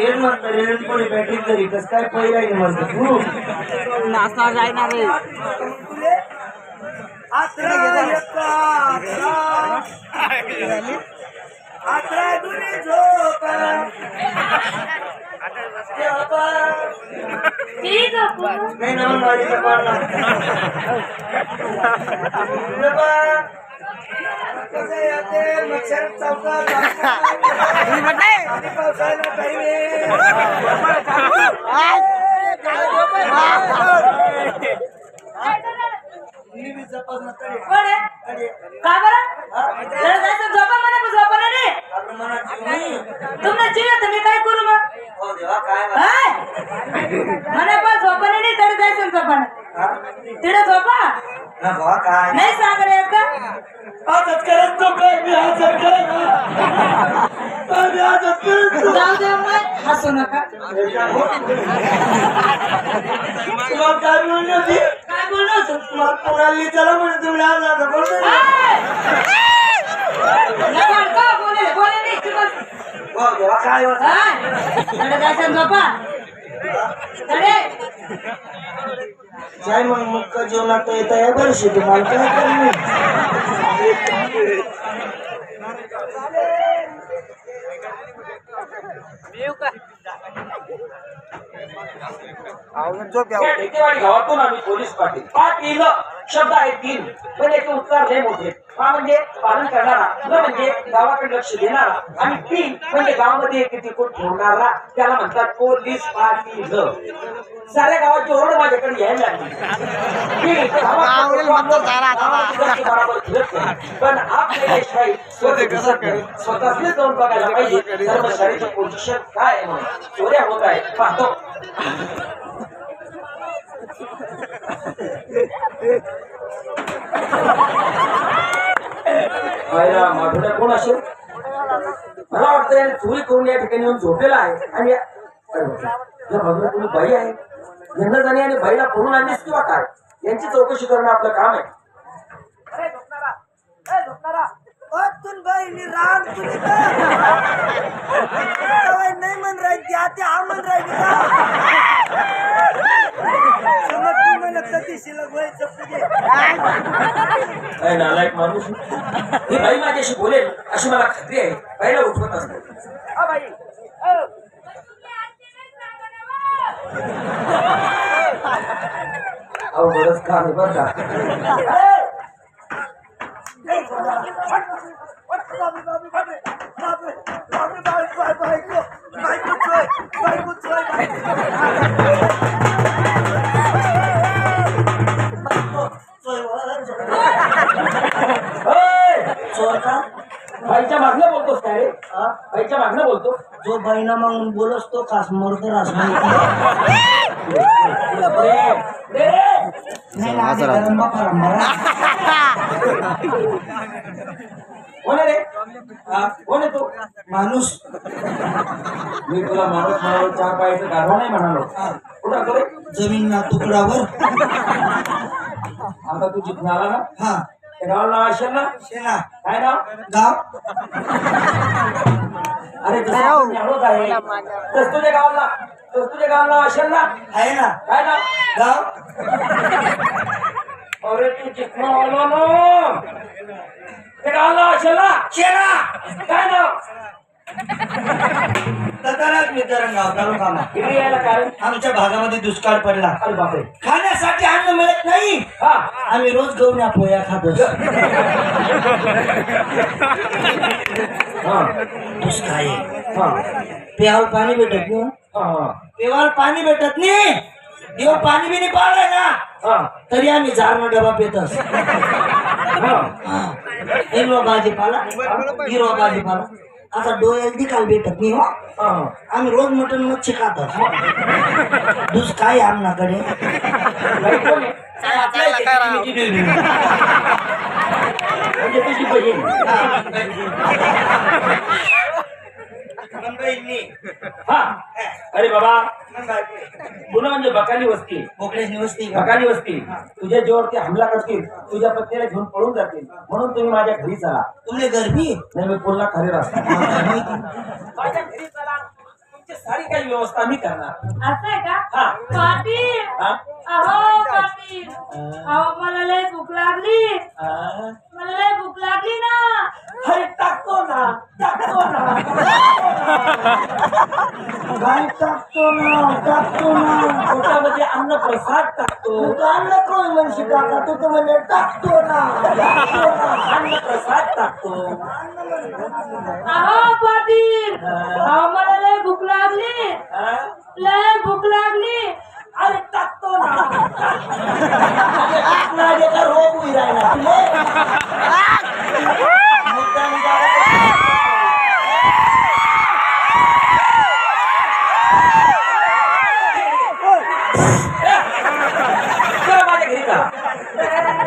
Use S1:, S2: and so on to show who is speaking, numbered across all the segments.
S1: ಏನ್ ಮಾಡ್ತಾರೆ ಹೇಳ್ಕೊಳ್ಳಿ ಬ್ಯಾಟಿಂಗ್ ಕಸ್ಕಾಯ್ ಪೈಲ ಏನ್ ಮಾಡ್ಬೇಕು
S2: ನಾಸ್ತಾ ಜಾಯ್ನಾರೆ ಆತ್ರ
S3: ಗುರಿ ಜೋಪ
S1: नाही गाडीचा पाडला
S3: कोण आहे? का बरं झोपा म्हणा झोपा ना रे. तुमनं जीव आहे तर मी काय करू मग हाय? म्हणा पण झोपा नाही तरी जायचं झोपा. तिथे झोपा
S1: काय?
S3: नाही सांग रे एकदा
S1: आजच करत तो काय मी आजच करत मी आजच करत
S3: जाऊ दे मग हसू नका.
S1: काय म्हणली होती?
S3: काय बोललो होतो?
S1: मग कोणाली त्याला म्हणे तुम्ही आज आता बोलतो
S3: हाय! नको अडका, बोले बोले नाही.
S1: काय होत
S3: जायचं
S1: काय मग मुक्का जेवणात येता या वर्षी तुम्हाला काय करणे
S4: गावातून आम्ही पोलीस पाटील. पाटील शब्द आहे तीन. पण एक उत्तर लय मोठे हा म्हणजे पालन करणारा. न म्हणजे गावाकडे लक्ष देणारा. आणि तीन म्हणजे गावामध्ये एक तिकून ठेवणारा त्याला म्हणतात पोलीस पाटील. साऱ्या गावाची ओरड माझ्याकडे यायला लागली. पण आपल्या देशबाई स्वतः दिसत नाही. स्वतःच जाऊन बघायला पाहिजे. कर्मचारीचं पोझिशन काय आहे म्हणून? चोऱ्या होत आहे पाहतो. पाहिला माधुऱ्या कोण असेल मला वाटतं याने चोरी करून या ठिकाणी येऊन झोपलेला आहे. आणि या कोणी बाई आहे? यांना जाणे आणि बाईला पळून आणलीस किंवा काय? यांची चौकशी करणं आपलं काम आहे.
S1: नाही म्हण राहिली आता हा म्हण राहिली
S4: काय नालायक माणूस ही बाई माझ्याशी बोलेल अशी मला खात्री आहे बाईला उठवत असते बाई. अवघडच काम बरं का ओय!
S1: बाईना मग बोलस तो खास मरतो रास
S4: रे. कोण हा, तो?
S1: माणूस.
S4: मी तुला माणूस म्हणालो चार पायाचं गाढवा नाही म्हणालो. कुठं आलो रे?
S1: जमीन ना तुकडावर.
S4: आता तू जिथून आला ना
S1: हा.
S4: त्या गावाला नाव असेल ना?
S1: शेना
S4: काय नाव?
S1: गाव?
S4: अरे तस तुझ्या गावाला तुझ्या गावाला असेल ना?
S1: आहे ना.
S4: काय नाव
S1: गाव
S4: अरे तू आलो ना त्या गावाला नाव असेल ना?
S1: शेना
S4: काय नाव? इकडे यायला कारण?
S1: आमच्या भागामध्ये दुष्काळ पडला.
S4: अरे बापरे.
S1: खाण्यासाठी अन्न मिळत नाही.
S4: हा.
S1: आम्ही रोज गवण्या पोया खातो.
S4: हा.
S1: दुष्काळ. आहे. प्यावर पाणी भेटत नाही.
S4: हा
S1: प्यावर पाणी भेटत नाही. देव पाणी बी नाही पावलाय ना तरी आम्ही झाडनं डबा पेतस
S4: हा.
S1: हिरवा भाजीपाला हिरवा भाजीपाला. आता डोळ्याला काल भेटत नाही हो. आम्ही रोज मटण मच्छी खातात दुष्काळ आहे आमनाकडे?
S4: म्हणजे तुझी बहीण. हा. अरे बाबा पुन्हा म्हणजे बकाली वस्ती.
S1: बोकड्याची वस्ती
S4: बकाली वस्ती. तुझ्या जीवावरती हमला करतील तुझ्या पत्नीला घेऊन पळून जातील. म्हणून तुम्ही माझ्या घरी चला.
S1: तुमले गरबी
S4: नाही मी पुन्हा खरे रस्ता. माझ्या घरी चला. तुमची सारी काही व्यवस्था मी करणार.
S3: असं आहे का?
S4: हा.
S3: पाटील.
S4: हा?
S3: अहो पाटील. अहो मला लय भूक लागली.
S4: आ?
S3: मला लय भूक लागली ना.
S4: अरे टाकतो ना टाकतो ना
S1: टाकतो ना. टाकतो ना
S4: पोटामध्ये अन्न प्रसाद टाकतो.
S1: तू आणलं कोण म्हणशी काका? तू तर म्हणजे टाकतो ना. टाकतो ना
S4: अन्न प्रसाद टाकतो.
S3: अहो पाटील अहो मला लय भूक लागली? लय भूक लागली
S4: अरे टाकतो ना
S1: माझे का रोग उई राहिला तुले मुद्दाम जागा-
S4: चला माझ्या घरी चला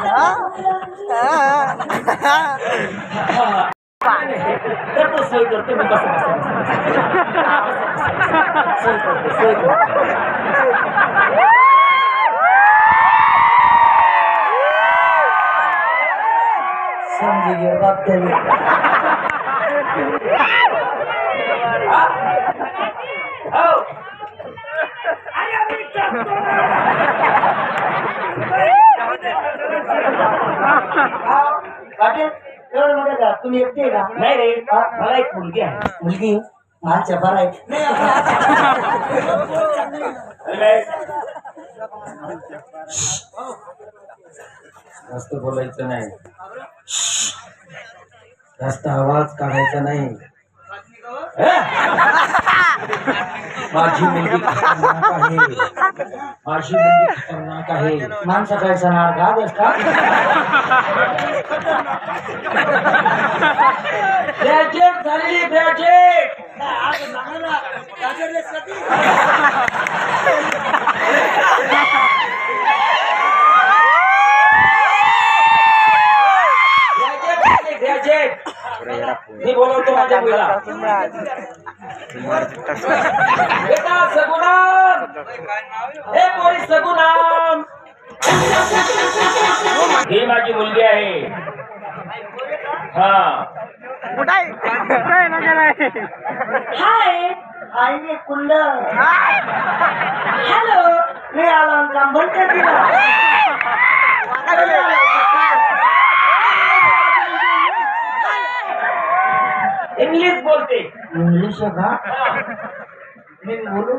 S4: हा?
S3: पाटील अहो पाटील
S4: हा?
S3: अहो लय भूक लागली
S4: करतो सोय करतो मी बसा बसा बसा.
S1: पाटील एवढं मोठं का तुम्ही एकटे का
S4: नाही रे मला एक मुलगी आहे
S1: मुलगी आहे
S4: जास्त बोलायचं नाही. जास्त आवाज काढायचा नाही. माझी मुलगी खतरनाक आहे. माझी मुलगी खतरनाक आहे.
S1: माणसं काय सणार? का? बसता का
S4: झालेली सगुणाम हे माझी मुलगी आहे. हा.
S3: हाय
S1: आईने कुंड
S3: हॅलो
S1: मी आला काम बंद कर
S4: इंग्लिश बोलते.
S1: इंग्लिश का मी बोलू?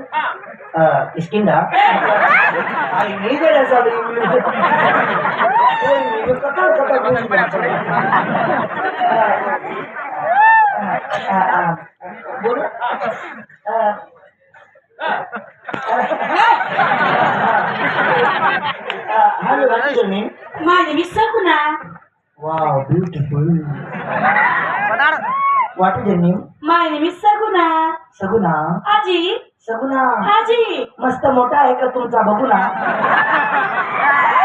S1: इस्किंडा आई. बोलू. हॅलो?
S3: माझी मी Saguna
S1: Wow, beautiful. What is your name?
S3: माझी नेहमी सगुणा
S1: सगुना
S3: आजी
S1: सगुना
S3: आजी
S1: मस्त मोठा आहे का तुमचा? बघू ना.